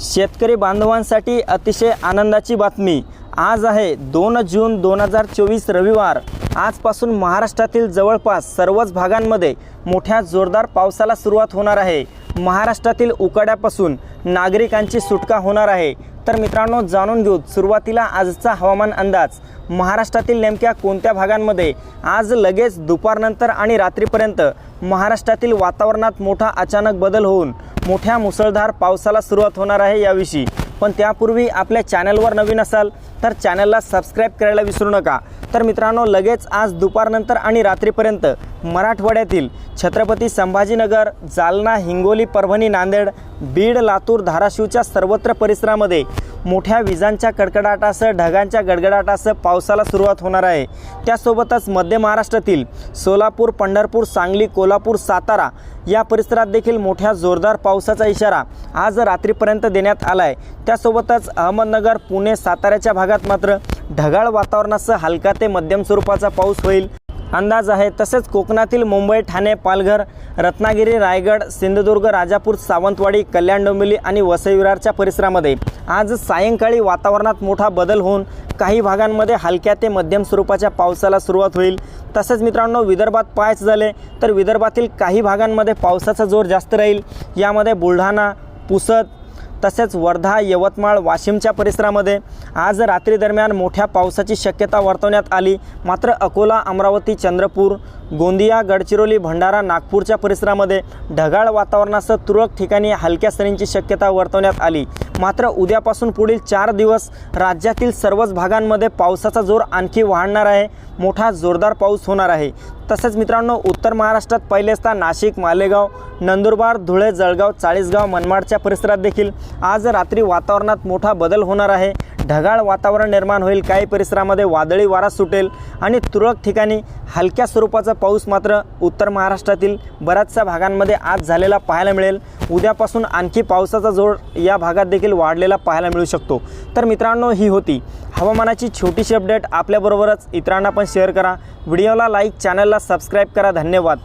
शेतकरी बांधवांसाठी अतिशय आनंदाची बातमी. आज आहे दोन जून दोन हजार चोवीस रविवार. आजपासून महाराष्ट्रातील जवळपास सर्वच भागांमध्ये मोठ्या जोरदार पावसाला सुरुवात होणार आहे. महाराष्ट्रातील उकाड्यापासून नागरिकांची सुटका होणार आहे. तर मित्रांनो जाणून घेऊ सुरुवातीला आजचा हवामान अंदाज. महाराष्ट्रातील नेमक्या कोणत्या भागांमध्ये आज लगेच दुपारनंतर आणि रात्रीपर्यंत महाराष्ट्रातील वातावरणात मोठा अचानक बदल होऊन मोठ्या मुसळधार पावसाला सुरुवात होणार आहे याविषयी. पण त्यापूर्वी आपल्या चॅनलवर नवीन असाल तर चॅनलला सबस्क्राईब करायला विसरू नका. तर मित्रांनो लगेच आज दुपारनंतर आणि रात्रीपर्यंत मराठवाड्यातील छत्रपती संभाजीनगर जालना हिंगोली परभणी नांदेड बीड लातूर धाराशिवच्या सर्वत्र परिसरामध्ये मोठ्या विजांच्या कडकडाटासह ढगांच्या गडगडाटासह पावसाला सुरुवात होणार आहे. त्यासोबतच मध्य महाराष्ट्रातील सोलापूर पंढरपूर सांगली कोल्हापूर सातारा या परिसरात देखील मोठ्या जोरदार पावसाचा इशारा आज रात्रीपर्यंत देण्यात आला आहे त्यासोबतच अहमदनगर पुणे साताऱ्याच्या भागात मात्र ढगाळ वातावरणासह हलका ते मध्यम स्वरूपाचा पाऊस होईल. अंदाज आहे. तसेच कोकणातील मुंबई ठाणे पालघर रत्नागिरी रायगड सिंधुदुर्ग राजापूर सावंतवाडी कल्याण डोंबिवली आणि वसई विरारच्या परिसरामध्ये. आज सायंकाळी वातावरणात मोठा बदल होऊन काही भागांमध्ये हलक्या ते मध्यम स्वरूपाच्या पावसाला सुरुवात होईल. तसेच मित्रांनो विदर्भात पाहायचं झाले तर विदर्भातील काही भागांमध्ये पावसाचा जोर जास्त राहील. यामध्ये बुलढाणा पुसद तसेच वर्धा यवतमाळ वाशिमच्या परिसरामध्ये आज रात्री दरम्यान मोठ्या पावसाची शक्यता वर्तवण्यात आली. मात्र अकोला अमरावती चंद्रपूर गोंदिया गडचिरोली भंडारा नागपूरच्या परिसरामध्ये ढगाळ वातावरणासह तुरळक ठिकाणी हलक्या सरींची शक्यता वर्तवण्यात आली. मात्र उद्यापासून पुढील चार दिवस राज्यातील सर्वच भागांमध्ये पावसाचा जोर आणखी वाढणार आहे. मोठा जोरदार पाऊस होणार आहे. तसेच मित्रांनो उत्तर महाराष्ट्रात पहिले असता नाशिक मालेगाव नंदुरबार धुळे जळगाव चाळीसगाव मनमाडच्या परिसरात देखील आज रात्री वातावरणात मोठा बदल होणार आहे. ढगाळ वातावरण निर्माण होईल. काही परिसरामध्ये वादळी वारा सुटेल आणि तुरळक ठिकाणी हलक्या स्वरूपाचा पाऊस मात्र उत्तर महाराष्ट्रातील बऱ्याचशा भागांमध्ये आज झालेला पाहायला मिळेल. उद्यापासून आणखी पावसाचा जोर या भागात देखील वाढलेला पाहायला मिळू शकतो. तर मित्रांनो ही होती हवामानाची छोटीशी अपडेट. आपल्याबरोबरच इतरांना पण शेअर करा. व्हिडिओला लाईक चॅनलला सबस्क्राईब करा. धन्यवाद.